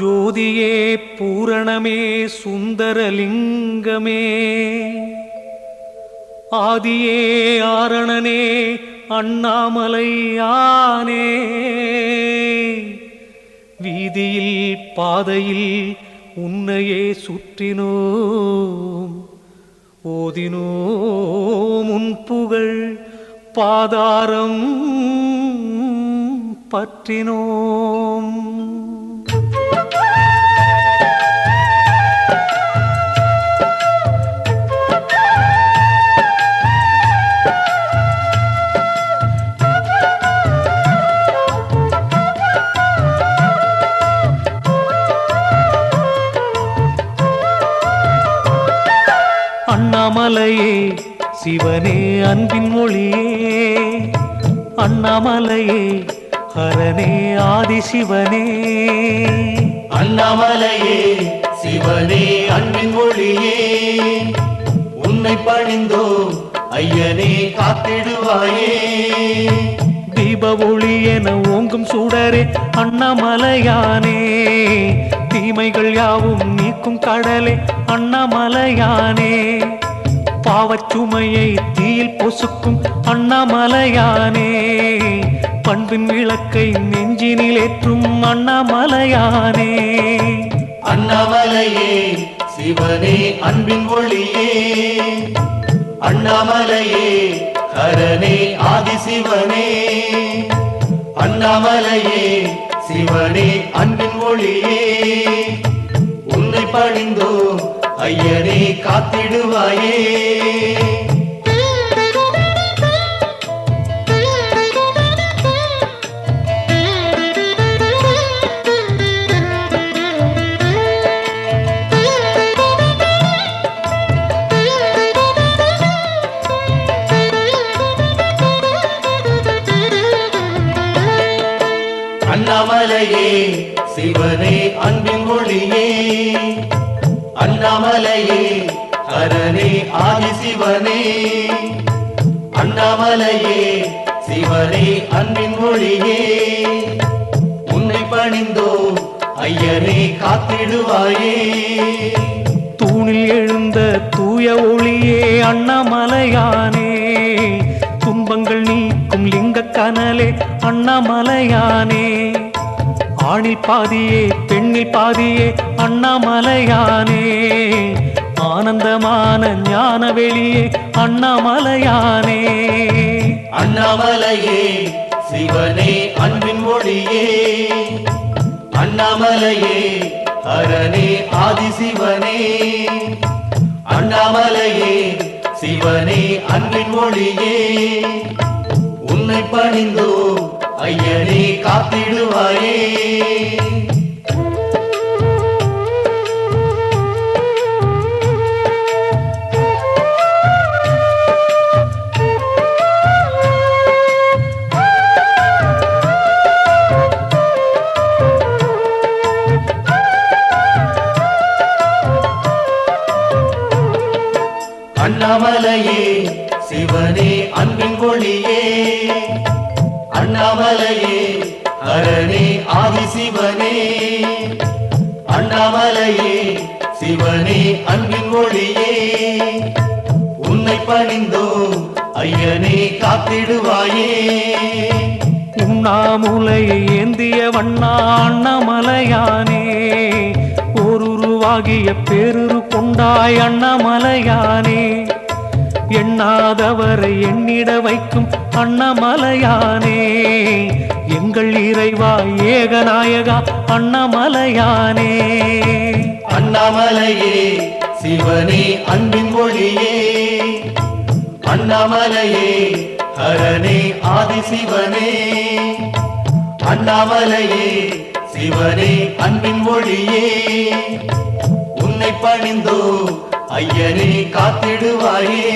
ஜோதியே பூரணமே சுந்தரலிங்கமே. ஆதியே ஆரணனே அண்ணாமலையானே. வீதியில் பாதையில் உன்னையே சுற்றினோம். ஓதினோம் உன் புகழ் பாதாரம். பற்றினோம். அண்ணாமலையே சிவனே அன்பின் மொழியே. அண்ணாமலையே ஹரனே ஆதிசிவனே. அண்ணாமலையே சிவனே அன்பின் மொழியே உன்னை பணிந்தோம் ஐயனே காத்திடுவாயே. தீப ஒளி என ஓங்கும் சுடரே அண்ணாமலையானே. தீமைகள் யாவும் நீக்கும் கடலே அண்ணாமலையானே. பாவச்சுமையை தீயில் பொசுக்கும் அண்ணாமலையானே. பண்பின் விளக்கை நெஞ்சினில் ஏற்றும் அண்ணாமலையானே. அண்ணாமலையே சிவனே அன்பின் ஒளியே. அண்ணாமலையே ஹரனே ஆதிசிவனே. அண்ணாமலையே சிவனே அன்பின் ஒளியே. உன்னை பணிந்தோ ஐயனே காத்திடுவாயே. அண்ணாமலையே சிவனே அன்பின் மொழியே அண்ணாமலையே அரணே ஆதி சிவனே. அண்ணாமலையே சிவனே அன்பின் மொழியே உன்னை பணிந்தோ ஐயனே காத்திடுவாயே. தூணில் எழுந்த தூய ஒளியே அண்ணாமலையானே. துன்பங்கள் நீக்கும் லிங்க கனலே அண்ணாமலையானே. ஆணில் பாதியே பெண்ணில் பாதியே அண்ணாமலையானே. ஆனந்தமான ஞான வெளியே அண்ணாமலையானே. அண்ணாமலையே சிவனே அன்பின் மொழியே அண்ணாமலையே ஹரனே ஆதிசிவனே. அண்ணாமலையே சிவனே அன்பின் மொழியே உன்னை பணிந்தோ ஐயனே காத்திடுவாயே. அண்ணாமலையே அண்ணாமலையே ஹரனே ஆதிசிவனே அண்ணாமலையே சிவனே அன்பின் ஒளியே. உன்னை பணிந்தோ ஐயனே காத்திடுவாயே. உண்ணாமுலையை ஏந்திய வண்ணா அண்ணாமலையானே. ஓருருவாகிய பேருரு கொண்டாய் அண்ணாமலையானே. எண்ணாதவரை எண்ணிட வைக்கும் அண்ணமலையானே. எங்கள் இறைவா ஏகநாயகா அண்ணமலையானே. அண்ணாமலையே சிவனே அன்பின் மொழியே. அண்ணாமலையே ஹரனே ஆதிசிவனே. அண்ணாமலையே சிவனே அன்பின் மொழியே. உன்னை பணிந்தோ ஐயனே காத்திடுவாயே.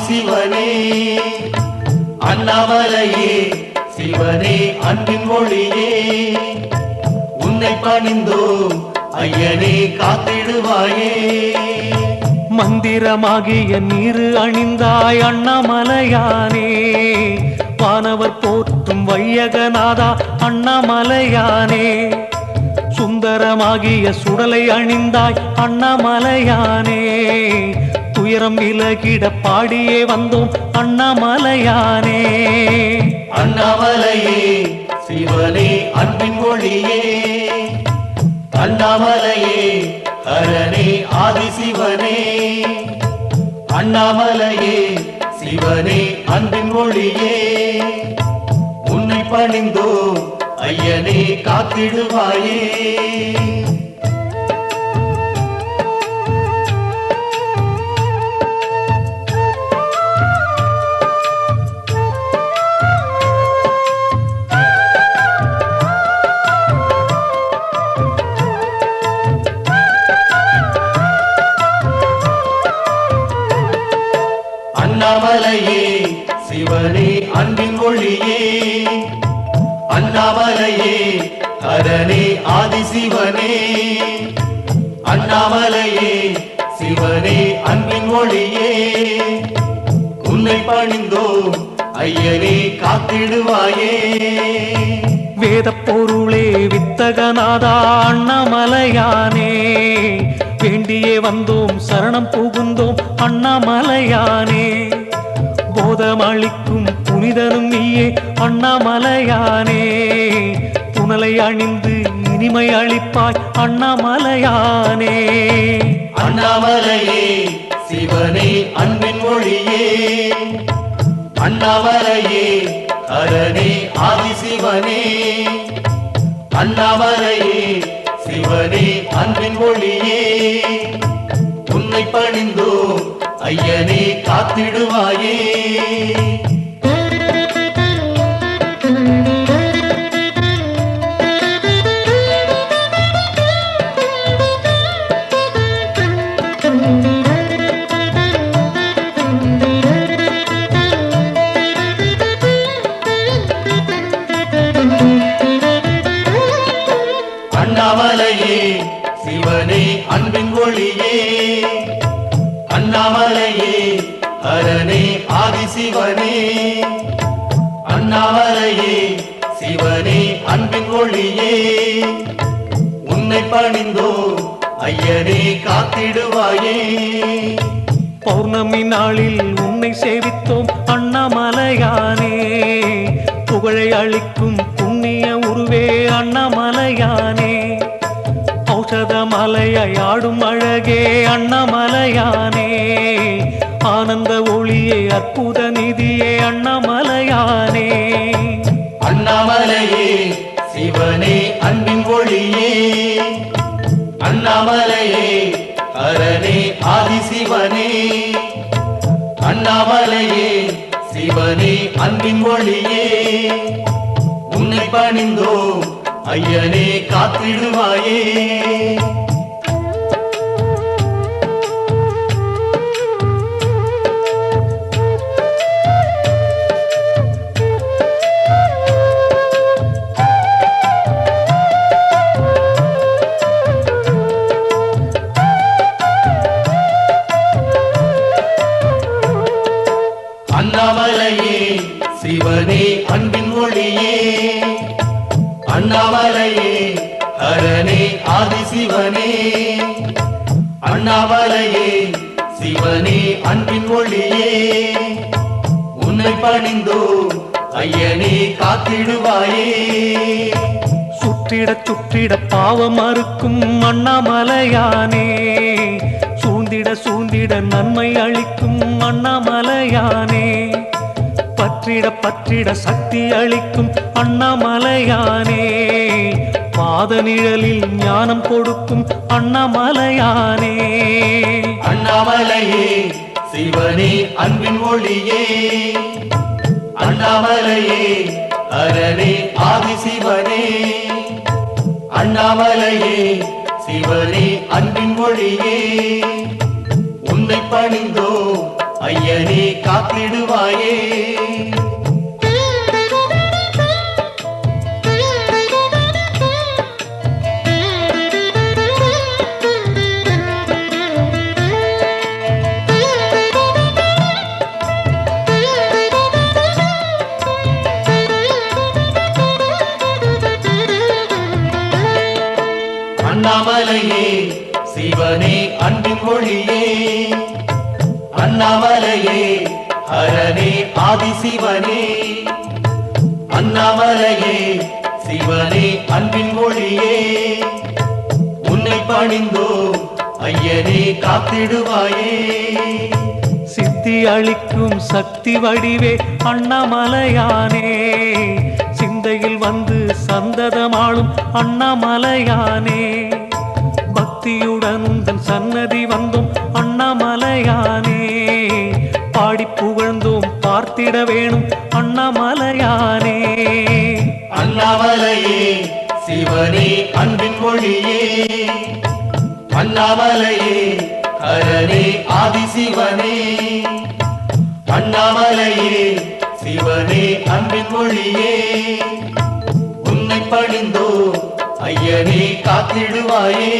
சிவனே. அண்ணாமலையே சிவனே அன்பின் மொழியே. உன்னை பணிந்தோம் ஐயனே காத்திடுவாயே. மந்திரமாகிய நீரு அணிந்தாய் அண்ணாமலையானே. வானவர் போற்றும் வையகநாதா அண்ணாமலையானே. சுந்தரமாகிய சுடலை அணிந்தாய் அண்ணாமலையானே. துயரம் விலகிட பாடியே வந்தோம் அண்ணாமலையானே. அண்ணாமலையே சிவனே அன்பின் மொழியே அண்ணாமலையே ஹரணே ஆதிசிவனே. அண்ணாமலையே சிவனே அன்பின் மொழியே உன்னை பணிந்தோ ஐயனே காத்திடுவாயே. அண்ணாமலையே சிவனே அன்பின் ஒளியே. உன்னை பணிந்தோ ஐயனே காத்திடுவாயே. வேத பொருளே வித்தகநாதா அண்ணாமலையானே. வேண்டியே வந்தோம் சரணம் புகுந்தோம் அண்ணாமலையானே. போதமளிக்கும் புனிதனும் நீயே அண்ணாமலையானே. புனலை அணிந்து இனிமை அளிப்பாய் அண்ணாமலையானே. அண்ணாமலையே சிவனே அன்பின் மொழியே. அண்ணாமலையே ஹரணே ஆதிசிவனே. அண்ணாமலையே சிவனே அன்பின் மொழியே. உன்னை பணிந்தோ ஐயனே காத்திடுவாயே. ஒளியே உன்னை பணிந்தோ ஐயனே காத்திடுவாயே. பௌர்ணமி நாளில் உன்னை சேவித்தோம் அண்ணாமலையானே. புகழை அளிக்கும் புண்ணிய உருவே அண்ணாமலையானே. ஔஷத மலையாய் ஆடும் அழகே அண்ணாமலையானே. ஆனந்த ஒளியே அற்புத நிதியே அண்ணாமலையானே. அண்ணாமலையே அண்ணாமலையே ஹரணே ஆதிசிவனே. அண்ணாமலையே சிவனே அன்பின் ஒளியே. உன்னை பணிந்தோ ஐயனே காத்திடுவாயே. உன்னை பணிந்தோ ஐயனே காத்திடுவாயே. சுற்றிட சுற்றிட பாவம் மறுக்கும் அண்ணாமலையானே. சூழ்ந்திட சூழ்ந்திட நன்மை அளிக்கும் அண்ணாமலையானே. பற்றிட பற்றிட சக்தி அளிக்கும் அண்ணாமலையானே. பாத நிழலில் ஞானம் கொடுக்கும் அண்ணாமலையானே. அண்ணாமலையே சிவனே அன்பின் ஒளியே. அண்ணாமலையே அரணே ஆதி சிவனே. அண்ணாமலையே சிவனே அன்பின் ஒளியே. உன்னை பணிந்தோ ஐயனே காத்திடுவாயே. அண்ணாமலையே சிவனே அன்பின் மொழியே. அண்ணாமலையே ஹரனே ஆதிசிவனே. அண்ணாமலையே சிவனே அன்பின் மொழியே. உன்னை பணிந்தோ ஐயனே காத்திடுவாயே. சித்தி அளிக்கும் சக்தி வடிவே அண்ணாமலையானே. சிந்தையில் வந்து சந்ததமாளும் அண்ணாமலையானே. பக்தியுடன் உந்தன் சன்னதி வந்தோம் அண்ணாமலையானே. பாடி புகழ்ந்தோம் பார்த்திட வேணும் அண்ணாமலையானே. அண்ணாமலையே சிவனே அன்பின் மொழியே. அண்ணாமலையே ஹரனே ஆதிசிவனே. அண்ணாமலையே சிவனே அன்பின் மொழியே. உன்னை பணிந்தோ ஐயனே காத்திடுவாயே.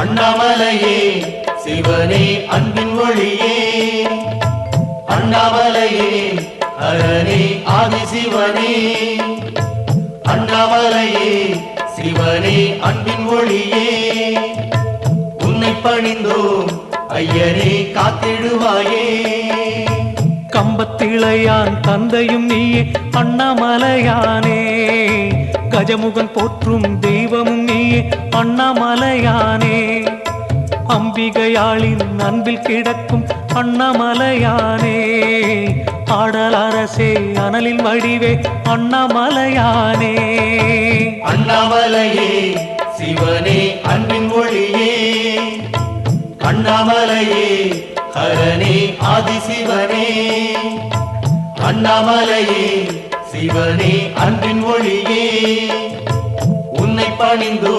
அண்ணாமலையே சிவனே அன்பின் ஒளியே அண்ணாமலையே ஹரனே ஆதிசிவனே அண்ணாமலையே சிவனே அன்பின் ஒளியே. உன்னை பணிந்தோம் ஐயனே காத்திடுவாயே. கம்பத்திளையான் தந்தையும் நீயே அண்ணாமலையானே. கஜமுகன் போற்றும் தெய்வமும் நீயே அண்ணாமலையானே. அம்பிகையாளின் அன்பில் கிடக்கும் அண்ணாமலையானே. ஆடல் அரசே அனலின் வடிவே அண்ணாமலையானே. அண்ணாமலையே சிவனே அன்பின் மொழியே அண்ணாமலையே ஹரனே ஆதிசிவனே. அண்ணாமலையே சிவனே அன்பின் ஒளியே. உன்னை பணிந்தோ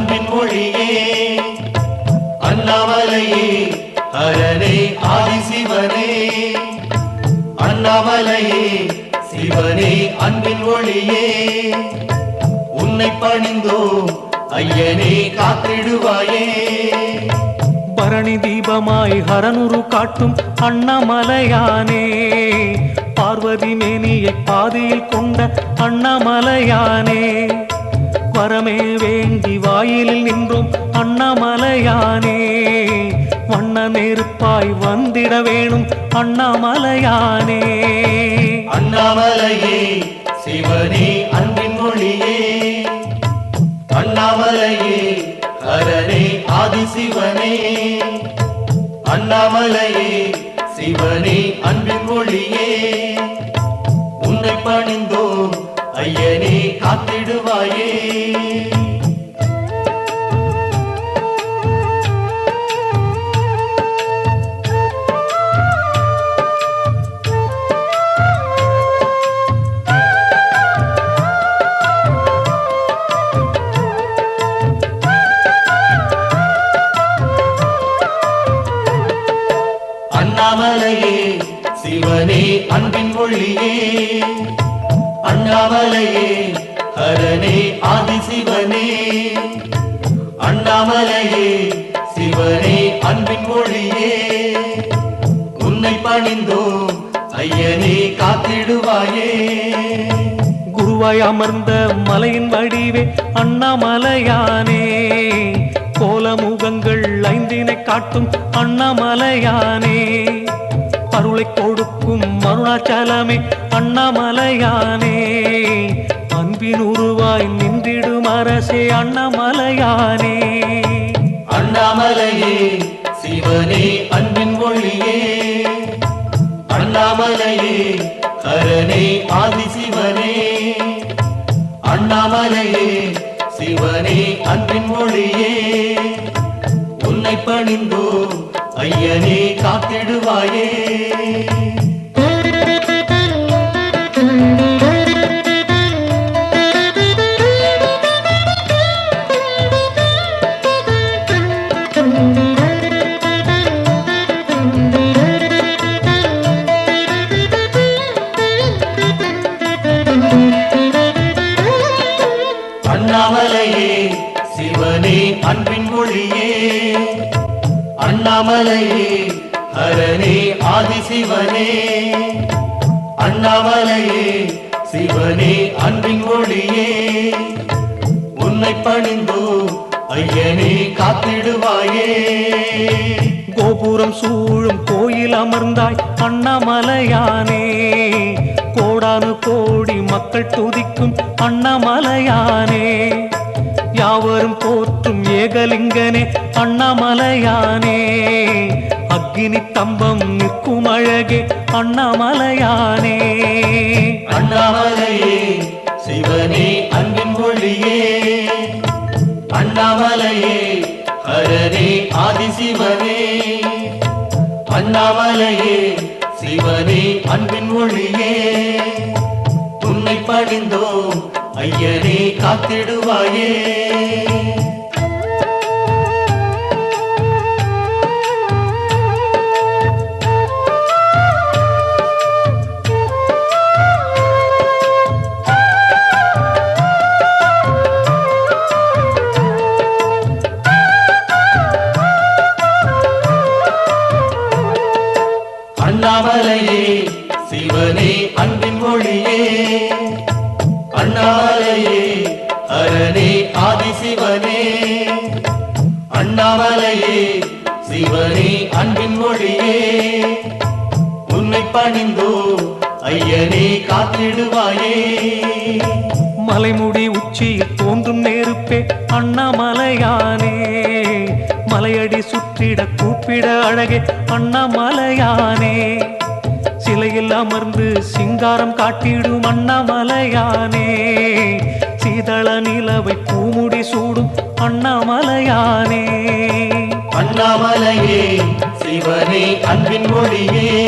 கவலையே சிவனே அன்பின் ஒளியே. உன்னை பணிந்தோ ஐயனே காத்திடுவாயே. பரணி தீபமாய் ஹரனுரு காட்டும் அண்ணாமலையானே. பார்வதி மேனியை பாதியில் கொண்ட அண்ணாமலையானே. வரமே வேண்டி வாயிலில் நின்றோம் அண்ணாமலையானே. வண்ண நெருப்பாய் வந்திட வேணும் அண்ணாமலையானே. அண்ணாமலையே சிவனே அன்பின் மொழியே அண்ணாமலையே ஹரனே ஆதிசிவனே. அண்ணாமலையே சிவனே அன்பின் மொழியே உன்னை பணிந்தோம் ஐயனே காத்திடுவாயே. அண்ணாமலையே சிவனே அன்பின் மொழியே. அண்ணாமலையே ஹரணே ஆதி சிவனே. அண்ணாமலையே சிவனே அன்பின் மொழியே. உன்னை பணிந்தோ ஐயனே காத்திடுவாயே. குருவாய் அமர்ந்த மலையின் வடிவே அண்ணாமலையானே. கோலமுகங்கள் ஐந்தினை காட்டும் அண்ணாமலையானே. அருளை கொடுக்கும் அருணாச்சலமே அண்ணாமலையானே. அன்பின் உருவாய் நின்றிடும் அரசே அண்ணாமலையானே. அண்ணாமலையே சிவனே அன்பின் மொழியே அண்ணாமலையே ஹரனே ஆதிசிவனே. அண்ணாமலையே சிவனே அன்பின் மொழியே உன்னை பணிந்தோ ஐயனே காத்திடுவாயே. அண்ணாமலையே சிவனே அன்பின் மொழியே. அண்ணாமலையே ஹரனே ஆதிசிவனே. அண்ணாமலையே சிவனே அன்பின் ஒளியே. உன்னை பணிந்தோ ஐயனே காத்திடுவாயே. கோபுரம் சூழும் கோயில் அமர்ந்தாய் அண்ணாமலையானே. கோடானு கோடி மக்கள் துதிக்கும் அண்ணாமலையானே. யாவரும் போற்றும் ஏகலிங்கனே அண்ணாமலையானே. அக்னி தம்பம் நிற்கும் அழகே அண்ணாமலையானே. அண்ணாமலையே சிவனே அன்பின் மொழியே அண்ணாமலையே ஹரனே ஆதிசிவனே. அண்ணாமலையே சிவனே அன்பின் மொழியே உன்னை பணிந்தோம் ஐயனே காத்திடுவாயே. அண்ணாமலையே சிவனே அன்பின் மொழியே. அண்ணாமலையே அரணே ஆதிசிவனே. அண்ணாமலையே சிவனே அன்பின் மொழியே. உன்னை பணிந்தோ ஐயனே காத்திடுவாயே. மலைமுடி உச்சியில் தோன்றும் நெருப்பே அண்ணாமலையானே. மலையடி சுற்றிட கூப்பிட அழகே அண்ணாமலையானே. சிலையில் அமர்ந்து சிங்காரம் காட்டிடும் அண்ணாமலையானே. சீதள நிலவை பூமுடி சூடும் அண்ணாமலையானே. அண்ணாமலையே சிவனே அன்பின் மொழியே.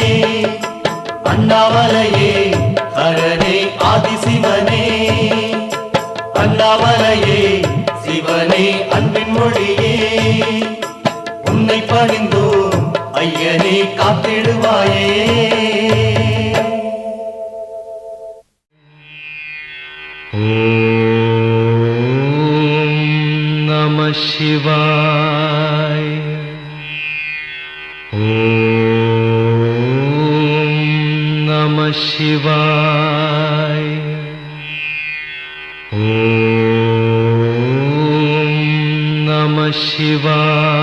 அண்ணாமலையே ஹரனே ஆதிசிவனே. அண்ணாமலையே சிவனே அன்பின் மொழியே. உன்னை பணிந்தோ ஐயனே காத்திடுவாயே. நம சிவாய். நம சிவாய். நம சிவாய்.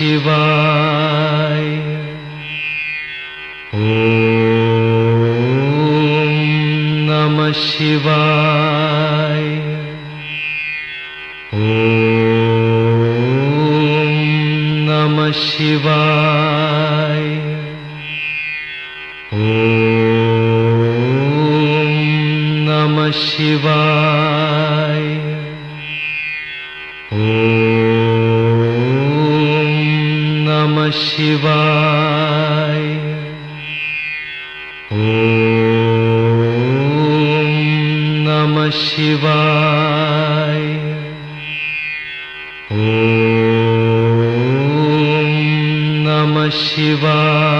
शिवाय। शिवा नम ॐ नम शिवाय। नम ॐ नम शिवाय।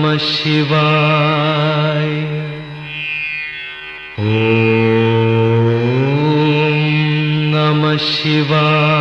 नमः शिवाय। ॐ नमः शिवाय।